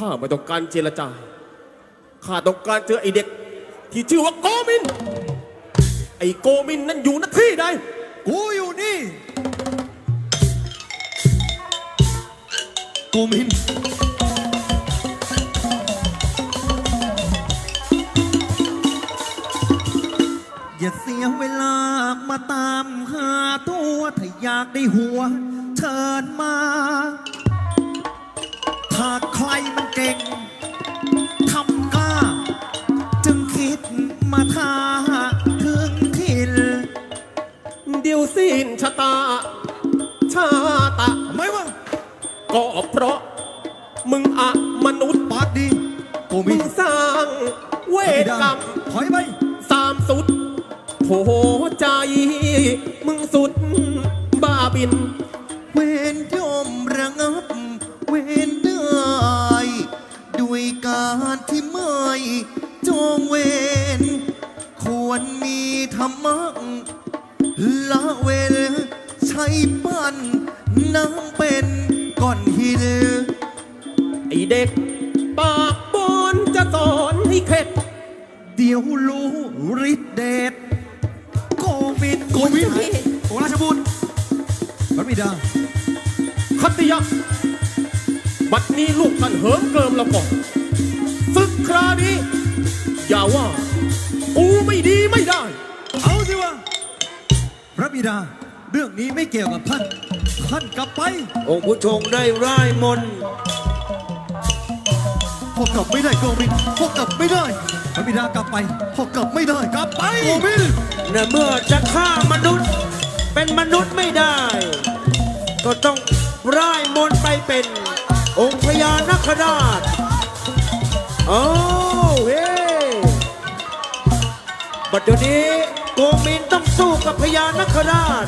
ข้าไม่ต้องการเจรจา ข้าต้องการเจอไอเด็ก ที่ชื่อว่าโกมิน ไอโกมินนั้นอยู่หน้าที่ใด กูอยู่นี่ กูมิน อย่าเสียเวลามาตามหาตัว ถ้าอยากได้หัว เชิญมา ถ้าใครมันเก่งทำกล้า จึงคิดมาท้าถึงถิ่นเดียวสิ้นชะตา ชาตะทำไมวะก็เพราะ มึงอะมนุษย์ปากดีกูมึมิงนสร้างเวรกรรมถอยไปสามสุดโถใจ มึงสุดบ้าบิน การที่ไม่จองเวนควรมีธรรมะละเวนใช้ปั้นน้ำเป็นก้อนหินไอเด็ก ปากบอนจะสอนให้เข็ด เดี๋ยวรู้ฤทธิเดชโกวินโกวินโกราชบุตรพระบิดาคัตติยะบัดนี้ลูกท่านเหิมเกริมแล้วก่อน ครานี้ อย่าว่ากูไม่ดีไม่ได้ เอาสิวะพระบิดา เรื่องนี้ไม่เกี่ยวกับท่าน ท่านกลับไป องค์ผู้ชงได้ร่ายมนต์พอกลับไม่ได้โกวินพอกลับไม่ได้ พระบิดากลับไปพอกลับไม่ได้กลับไปโกวินเนะเมื่อจะฆ่ามนุษย์ เป็นมนุษย์ไม่ได้ ก็ต้องร่ายมนต์ไปเป็น องค์พญานาคราช โอ้เฮ้บัดเดี๋ยวนี้โกมินต้องสู้กับพญานาคราช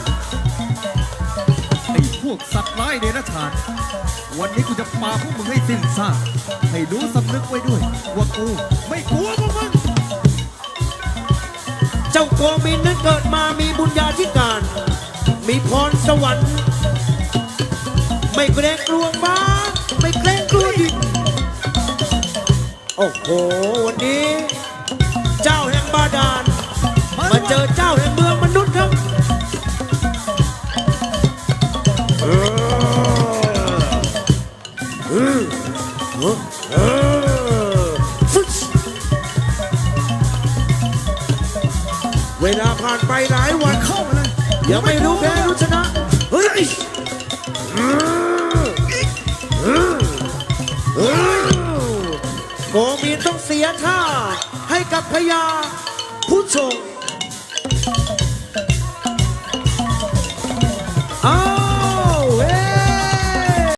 ไอ้พวกสัตว์ร้ายเดรัจฉานวันนี้กูจะปาพวกมึงให้สิ้นซากให้รู้สำนึกไว้ด้วย ว่ากูไม่กลัวพวกมึง เจ้าโกมินนั้นเกิดมามีบุญญาธิการ มีพรสวรรค์ ไม่เกรงกลัวฟ้า ไม่เกรงกลัวดินโอ้โหวันนี้ เจ้าแห่งบาดาลมาเจอเจ้าแห่งเมืองมนุษย์ครับเออเออเออฟึ๊เวลาผ่านไปหลายวันเข้ามาเลยยังไม่รู้แพ้รู้ชนะ โกมีนต้องเสียท่าให้กับพญาผู้ชง